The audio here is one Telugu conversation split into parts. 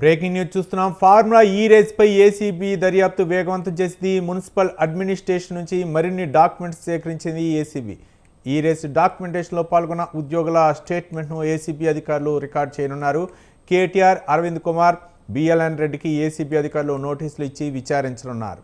బ్రేకింగ్ న్యూస్ చూస్తున్నాం. ఫార్ములా ఈ రేస్పై ఏసీబీ దర్యాప్తు వేగవంతం చేసింది. మున్సిపల్ అడ్మినిస్ట్రేషన్ నుంచి మరిన్ని డాక్యుమెంట్స్ సేకరించింది ఏసీబీ. ఈ రేస్ డాక్యుమెంటేషన్లో పాల్గొన్న ఉద్యోగుల స్టేట్మెంట్ను ఏసీబీ అధికారులు రికార్డ్ చేయనున్నారు. కేటీఆర్ అరవింద్ కుమార్ బిఎల్ఎన్ రెడ్డికి ఏసీబీ అధికారులు నోటీసులు ఇచ్చి విచారించనున్నారు.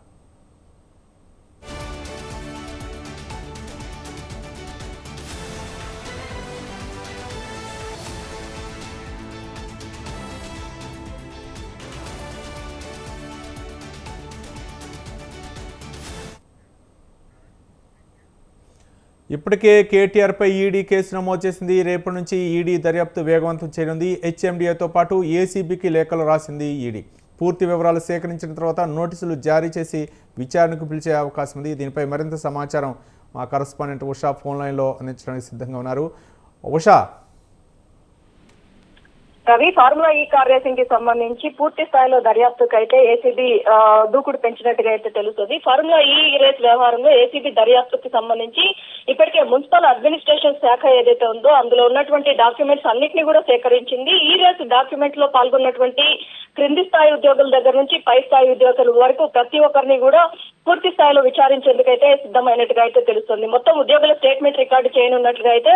ఇప్పటికే కేటీఆర్పై ఈడీ కేసు నమోదు చేసింది. రేపటి నుంచి ఈడీ దర్యాప్తు వేగవంతం చేయనుంది. హెచ్ఎండిఏతో పాటు ఏసీబీకి లేఖలు రాసింది ఈడీ. పూర్తి వివరాలు సేకరించిన తర్వాత నోటీసులు జారీ చేసి విచారణకు పిలిచే అవకాశం ఉంది. దీనిపై మరింత సమాచారం మా కరస్పాండెంట్ ఉషా ఫోన్ లైన్లో అందించడానికి సిద్ధంగా ఉన్నారు. Usha Ravi formula E car రేసింగ్కి సంబంధించి పూర్తి స్థాయిలో దర్యాప్తుకు అయితే ఏసీబీ దూకుడు పెంచినట్టుగా అయితే తెలుస్తుంది. ఫార్ములా ఈ రేస్ వ్యవహారంలో ఏసీబీ దర్యాప్తుకి సంబంధించి ఇప్పటికే మున్సిపల్ అడ్మినిస్ట్రేషన్ శాఖ ఏదైతే ఉందో అందులో ఉన్నటువంటి డాక్యుమెంట్స్ అన్నింటినీ కూడా సేకరించింది. ఈ రేస్ డాక్యుమెంట్లో పాల్గొన్నటువంటి క్రింది స్థాయి ఉద్యోగుల దగ్గర నుంచి పై స్థాయి ఉద్యోగుల వరకు ప్రతి ఒక్కరిని కూడా పూర్తి స్థాయిలో విచారించేందుకైతే సిద్ధమైనట్టుగా అయితే తెలుస్తుంది. మొత్తం ఉద్యోగుల స్టేట్మెంట్ రికార్డు చేయనున్నట్లుగా అయితే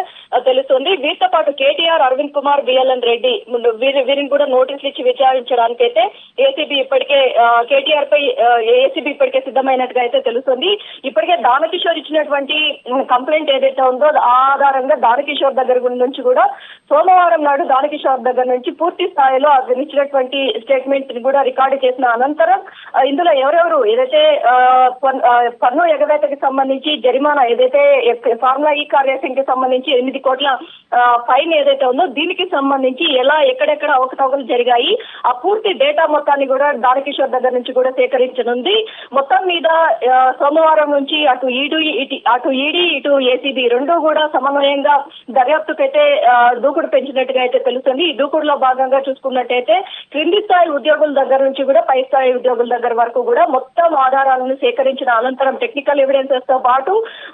తెలుస్తుంది. వీరితో పాటు కేటీఆర్ అరవింద్ కుమార్ బిఎల్ఎన్ రెడ్డి ముందు వీరిని కూడా నోటీసులు ఇచ్చి విచారించడానికి అయితే ఏసీబీ ఇప్పటికే కేటీఆర్ పై ఏసీబీ ఇప్పటికే సిద్ధమైనట్టుగా అయితే తెలుస్తుంది. ఇప్పటికే దానకిషోర్ ఇచ్చినటువంటి కంప్లైంట్ ఏదైతే ఉందో ఆ ఆధారంగా దానకిషోర్ దగ్గర నుంచి కూడా సోమవారం నాడు దానకిషోర్ దగ్గర నుంచి పూర్తి స్థాయిలో అతను ఇచ్చినటువంటి స్టేట్మెంట్ని కూడా రికార్డు చేసిన అనంతరం ఇందులో ఎవరెవరు ఏదైతే పన్ను ఎగవేతకి సంబంధించి జరిమానా ఏదైతే ఫార్ములా ఈ కార్కి సంబంధించి ఎనిమిది కోట్ల ఫైన్ ఏదైతే ఉందో దీనికి సంబంధించి ఎలా ఎక్కడెక్కడ అవకతవకలు జరిగాయి ఆ పూర్తి డేటా మొత్తాన్ని కూడా దానకిషోర్ దగ్గర నుంచి కూడా సేకరించనుంది. మొత్తం మీద సోమవారం నుంచి అటు ఈడు అటు ఈడీ ఇటు ఏసీబీ రెండు కూడా సమన్వయంగా దర్యాప్తుకైతే దూకుడు పెంచినట్టుగా అయితే తెలుస్తుంది. ఈ దూకుడులో భాగంగా చూసుకున్నట్టయితే క్రింది స్థాయి ఉద్యోగుల దగ్గర నుంచి కూడా పై స్థాయి ఉద్యోగుల దగ్గర వరకు కూడా మొత్తం ఆధారాలను సేకరించిన అనంతరం టెక్నికల్ ఎవిడెన్సెస్తో పాటు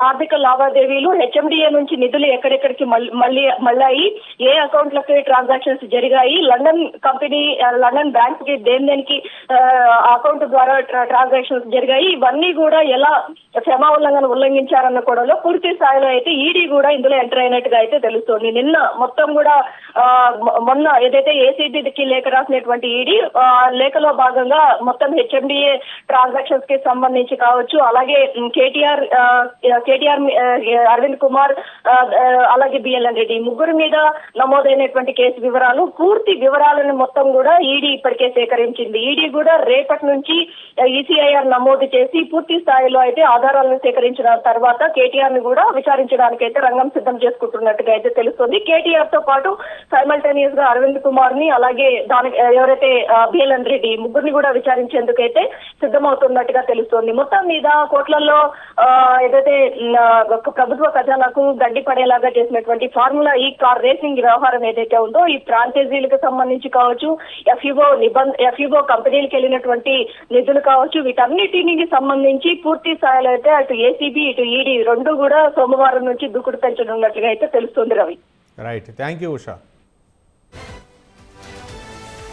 ఆర్థిక లావాదేవీలు హెచ్ఎండిఏ నుంచి నిధులు ఎక్కడెక్కడికి మళ్ళీ మళ్ళాయి. ఏ అకౌంట్లకి ట్రాన్సాక్షన్స్ జరిగాయి? లండన్ కంపెనీ లండన్ బ్యాంక్కి దేని దేనికి అకౌంట్ ద్వారా ట్రాన్సాక్షన్స్ జరిగాయి. ఇవన్నీ కూడా ఎలా క్షమా ఉల్లంఘన ఉల్లంఘించారన్న కూడా పూర్తి స్థాయిలో అయితే ఈడీ కూడా ఇందులో ఎంటర్ అయినట్టుగా అయితే తెలుస్తోంది. నిన్న మొత్తం కూడా మొన్న ఏదైతే ఏసీబీకి లేఖ రాసినటువంటి ఈడీ లేఖలో భాగంగా మొత్తం హెచ్ఎండిఏ ట్రాన్సాక్షన్స్కి సంబంధించి కావచ్చు అలాగే కేటీఆర్ కేటీఆర్ అరవింద్ కుమార్ అలాగే బిఎల్ఎన్ రెడ్డి. ముగ్గురు మీద నమోదైనటువంటి కేసు వివరాలు పూర్తి వివరాలను మొత్తం కూడా ఈడీ ఇప్పటికే సేకరించింది. ఈడీ కూడా రేపటి నుంచి ఈసీఐఆర్ నమోదు చేసి పూర్తి స్థాయిలో అయితే ఆధారాలను సేకరించిన తర్వాత కేటీఆర్ని కూడా విచారించడానికి అయితే రంగం సిద్ధం చేసుకుంటున్నట్టుగా అయితే తెలుస్తుంది. కేటీఆర్తో పాటు సైమల్టేనియస్గా అరవింద్ కుమార్ని అలాగే దానికి ఎవరైతే బిఎల్ఎన్ రెడ్డి ముగ్గురిని కూడా విచారించేందుకైతే సిద్ధమవుతున్నట్టుగా తెలుస్తోంది. మొత్తం మీద కోట్లలో ఆ, ఏదైతే ప్రభుత్వ ఖజానాకు గడ్డి పడేలాగా చేసినటువంటి ఫార్ములా ఈ కార్ రేసింగ్ వ్యవహారం ఏదైతే ఉందో ఈ ఫ్రాంచైజీలకు సంబంధించి కావచ్చు ఎఫ్ఈఓ నిబంధ ఎఫ్ఈఓ కంపెనీలకు వెళ్ళినటువంటి నిధులు కావచ్చు వీటన్నిటికి సంబంధించి పూర్తి స్థాయిలో అయితే అటు ఏసీబీ ఇటు ఈడీ రెండు కూడా సోమవారం నుంచి దూకుడు పెంచనున్నట్లుగా అయితే తెలుస్తుంది Ravi. Right thank you Usha